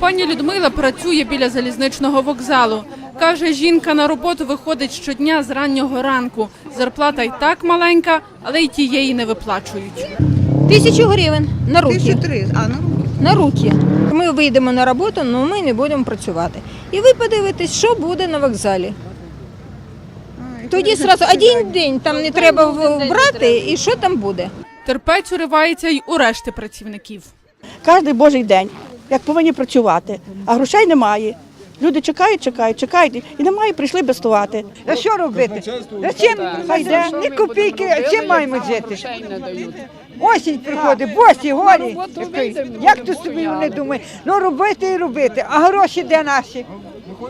Пані Людмила працює біля залізничного вокзалу. Каже, жінка на роботу виходить щодня з раннього ранку. Зарплата й так маленька, але й тієї не виплачують. Тисячу гривень на руки. Три, а ну На руки. Ми вийдемо на роботу, але ми не будемо працювати. І ви подивитесь, що буде на вокзалі. Тоді зразу один день там не треба брати, і що там буде. Терпець уривається й у решти працівників. Кожен божий день, як повинні працювати, а грошей немає. Люди чекають, чекають, чекають і немає, прийшли безтувати. а що робити? А чим Хай йде. ні копійки, а чим маємо жити? Осінь приходить, босі, голі. Як то собі вони думають? Ну робити і робити, а гроші де наші?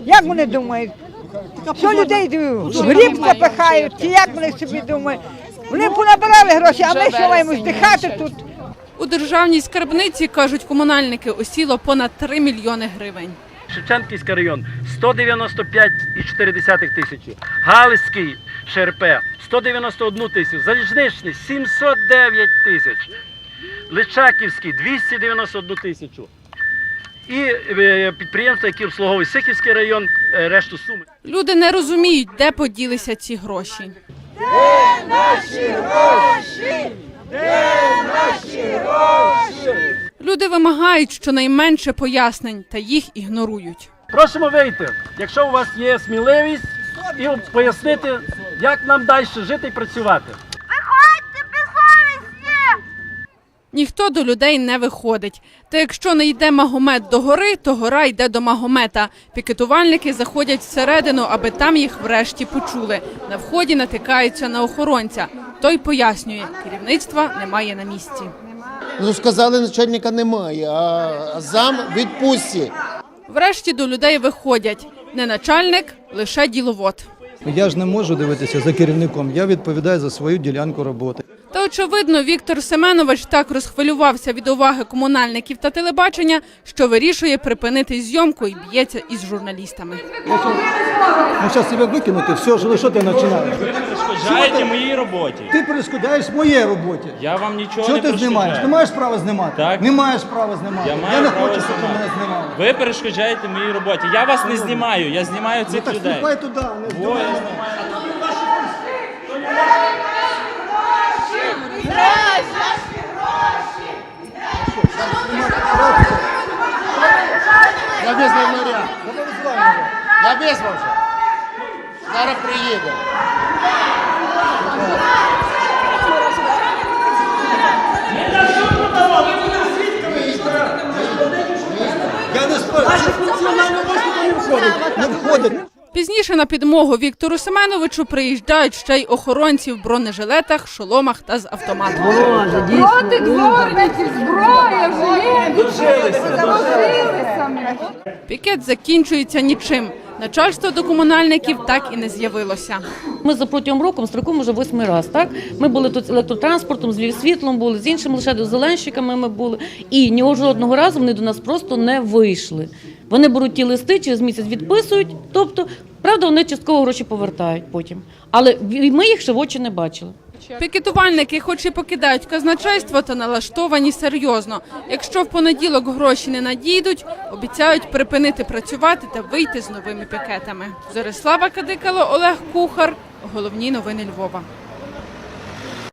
Як вони думають? Що людей гріб запихають, чи як вони собі думають? Вони понабирали гроші, а ми що маємо здихати тут? У державній скарбниці, кажуть комунальники, осіло понад 3 мільйони гривень. Шевченківський район 195,4 тисячі, Галицький ШРП 191 тисячу, Залізничний 709 тисяч, Личаківський 291 тисячу. І е, підприємства, які обслуговують Сихівський район, е, решту суми. Люди не розуміють, де поділися ці гроші. Наші гроші. Люди вимагають щонайменше пояснень, та їх ігнорують. Просимо вийти, якщо у вас є сміливість, і пояснити, як нам далі жити і працювати. Ніхто до людей не виходить. Та якщо не йде Магомед до гори, то гора йде до Магомета. Пікетувальники заходять всередину, аби там їх врешті почули. На вході натикаються на охоронця. Той пояснює, керівництва немає на місці. Ну, сказали, начальника немає, а зам відпустці. Врешті до людей виходять не начальник, лише діловод. Я ж не можу дивитися за керівником. Я відповідаю за свою ділянку роботи. Та очевидно, Віктор Семенович так розхвилювався від уваги комунальників та телебачення, що вирішує припинити зйомку і б'ється із журналістами. Ну, зараз тебе викинути, все, що, що ти починаєш? перешкоджаєте моїй роботі. Ти перешкодаєш моїй роботі. Я вам нічого Що не ти знімаєш? Не маєш права знімати? Так. Не маєш права знімати. Я маю не право хочу, щоб ти знімати. мене знімав. Ви перешкоджаєте моїй роботі. Я вас не знімаю, я знімаю Ну цих так людей. ступай туди. Не О, я знімаю. Я визвав наряд. Я визвав вже. Зараз приїде. Я не спорю. Не входить. Пізніше на підмогу Віктору Семеновичу приїжджають ще й охоронці в бронежилетах, шоломах та з автоматом. Проти дворників зброя Пікет закінчується нічим. Начальство до комунальників так і не з'явилося. Ми за протягом року строкуємо вже восьмий раз. Так ми були тут з електротранспортом, з Львівсвітлом були з іншим лише до зеленщиками. Ми були і ні жодного разу вони до нас просто не вийшли. Вони беруть ті листи, через місяць відписують. Тобто, правда, вони частково гроші повертають потім. Але ми їх ще в очі не бачили. Пікетувальники, хоч і покидають казначейство, та налаштовані серйозно. Якщо в понеділок гроші не надійдуть, обіцяють припинити працювати та вийти з новими пікетами. Зорислава Кадикало, Олег Кухар. Головні новини Львова.